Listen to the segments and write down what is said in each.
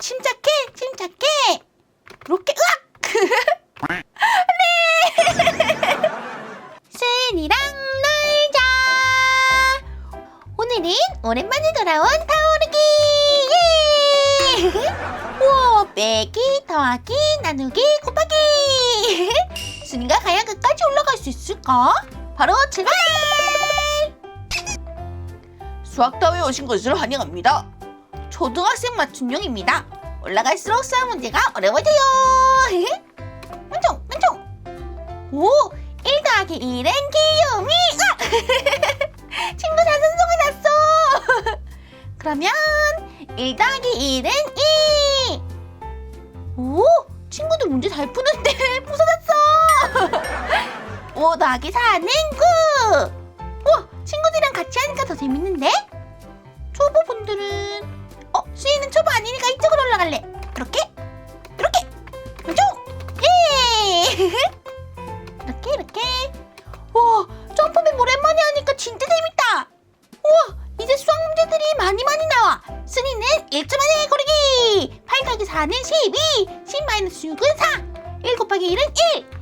침착해, 침착해. 이렇게 으악! 네. 스니랑 놀자. 오늘은 오랜만에 돌아온 타오르기. 예! 우와, 빼기, 더하기, 나누기, 곱하기. 순이가 과연 끝까지 올라갈 수 있을까? 바로 출발! 수학타워에 오신 것을 환영합니다. 초등학생 맞춤형입니다. 올라갈수록 수학 문제가 어려워져요. 완전, 완전. 오, 1 더하기 1은 귀요미. 아! 친구 다 선송을 났어. 그러면 1 더하기 1은 2. 오, 친구들 문제 잘 푸는데 부서졌어. 5 더하기 4는 9. 우와, 친구들이랑 같이 하니까 더 재밌는데? 초보분들은 어, 수희는 초보 아니니까 이쪽으로 올라갈래. 이렇게, 이렇게, 이쪽, 예. 이렇게 이렇게. 와, 점프맨 오랜만에 하니까 진짜 재밌다. 우와, 이제 수학 문제들이 많이 많이 나와. 순이는 1초 만에 고르기. 8 더하기 4는 12, 10 마이너스 6은 4, 1 곱하기 1은 1.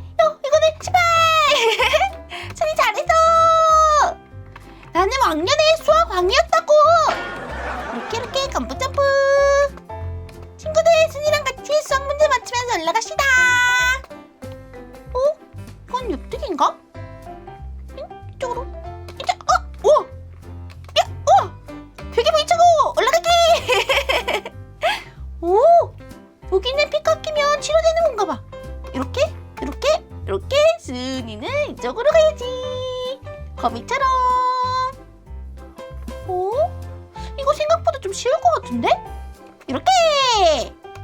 거미처럼. 오? 이거 생각보다 좀 쉬울 것 같은데? 이렇게!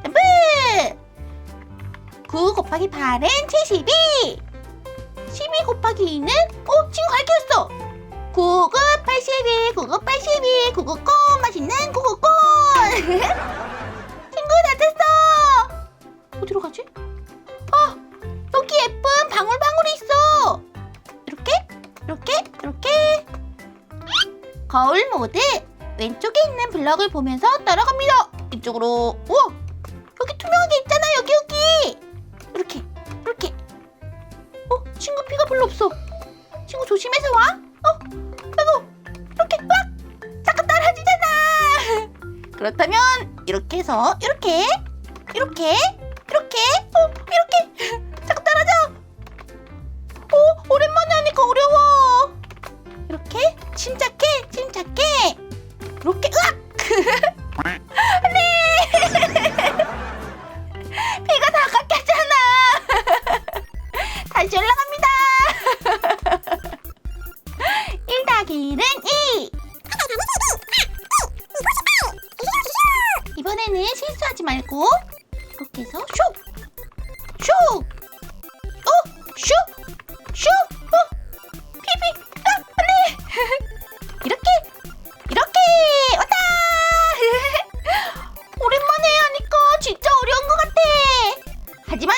점프! 9 곱하기 8은 72! 12 곱하기 2는? 어? 친구 가르쳤어! 9구 82, 9구 있는 블럭을 보면서 따라갑니다. 이쪽으로. 우와! 여기 투명하게 있잖아 여기 여기! 이렇게 이렇게. 어? 친구 피가 별로 없어. 친구 조심해서 와. 어? 아이고 이렇게 꽉! 잠깐 떨어지잖아! 그렇다면 이렇게 해서 이렇게 이렇게 이렇게 어 이렇게! 잠깐 떨어져 어? 오랜만에 하니까 어려워! 이렇게? 침착해 침착해 이렇게 으악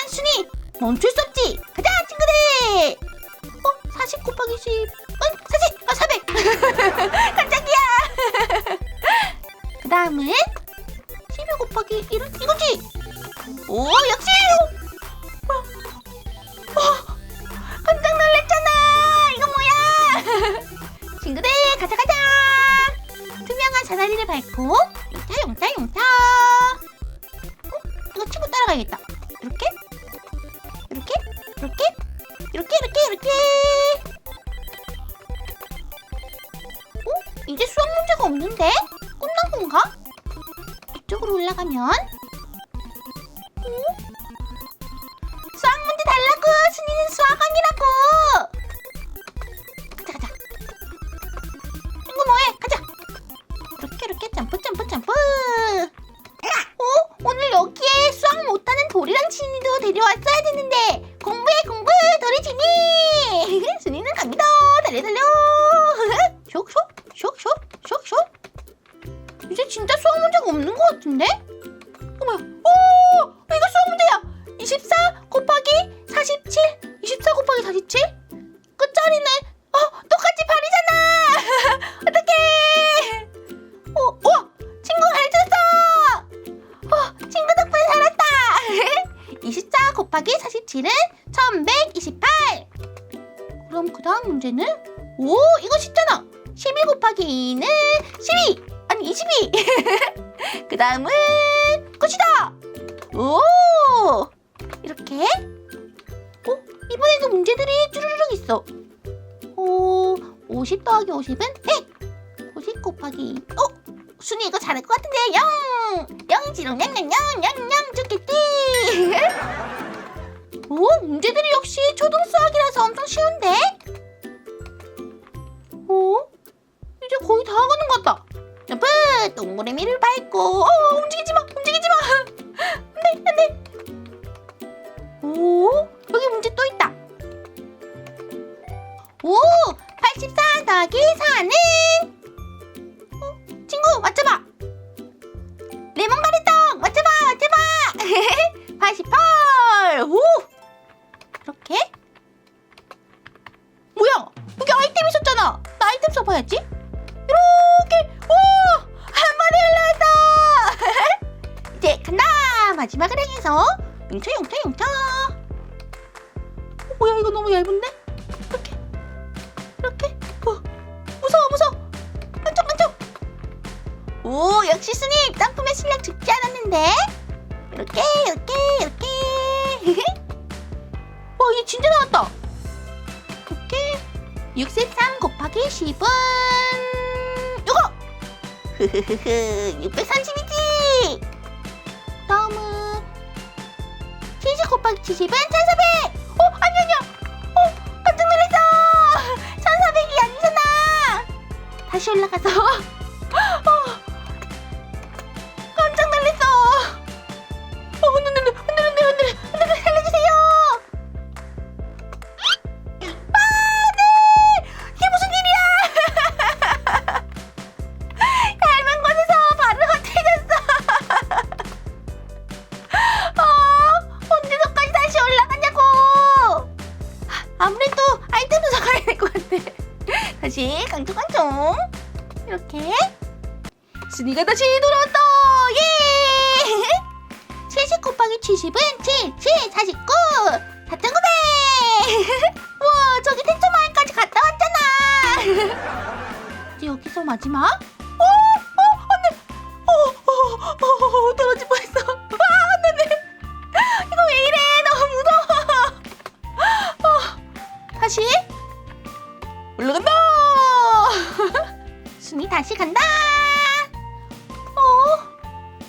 순이 멈출 수 없지! 가자 친구들! 어? 40 곱하기 10 응? 40! 아 400! 깜짝이야! 그 다음은 12 곱하기 1은 이거지! 오 역시! 어, 어, 깜짝 놀랐잖아! 이거 뭐야! 친구들 가자 가자! 투명한 사다리를 밟고 이렇게 이렇게! 어? 이제 수학 문제가 없는데? 끝난 건가? 이쪽으로 올라가면 어? 수학 문제 달라고! 순이는 수학왕이라고! 문제는 오 이거 쉽잖아. 12 곱하기 2는 12 아니 22. 그 다음은 끝이다. 오 이렇게. 어 이번에도 문제들이 쭈루루룩 있어. 오 50 더하기 50은 100. 50 곱하기 2. 어 순이 이거 잘할 것 같은데 영 영지롱 냥냥냥 냥냥 좋겠지. 오 문제들이 역시 초등 수학이라서 엄청 쉬운데. 오 이제 거의 다 가는 것 같다. 점프! 동그라미를 밟고 어! 움직이지 마! 써봐야지. 이렇게 와한 마리 올라왔다. 이제 간다. 마지막을 향해서 용차 용차 용차. 어, 뭐야 이거 너무 얇은데? 이렇게 이렇게. 어, 무서워 무서워. 안쪽. 오 역시 스님 짱품의 실력 죽지 않았는데. 이렇게 이렇게 이렇게. 와 이게 진짜 나왔다. 이렇게 63 곱하기 10은 요거! 흐흐흐흐 630이지! 다음은 70 곱하기 70은 1400! 어? 아니 아니야! 어? 깜짝 놀랐어! 1400이 아니잖아! 다시 올라가서 다시 깡총깡총 이렇게 순이가 다시 돌아왔다. 예! 70 곱하기 70은 7, 7, 49, 4,900! 우와, 저기 텐트 마을까지 갔다 왔잖아! 이제 여기서 마지막? 어, 어, 안 돼! 어, 어, 어, 어, 떨어질 뻔했어. 아, 안 돼, 안 돼! 이거 왜 이래? 너무 무서워! 어, 다시? 올라간다! 순이 다시 간다! 어,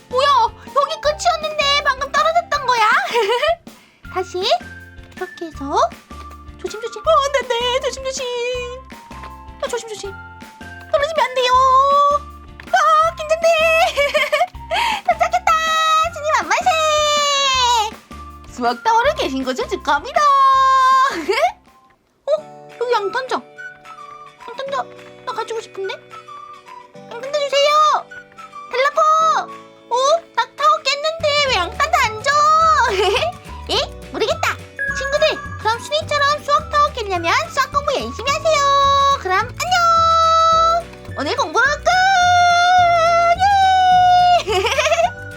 뭐야? 여기 끝이었는데 방금 떨어졌던 거야? 다시 이렇게 해서 조심조심. 어, 안 돼, 안 돼. 조심조심. 아, 조심조심. 떨어지면 안 돼요. 아, 긴장돼. 도착했다. 스님 만만세. 수학 타워를 계신 것을 축하합니다.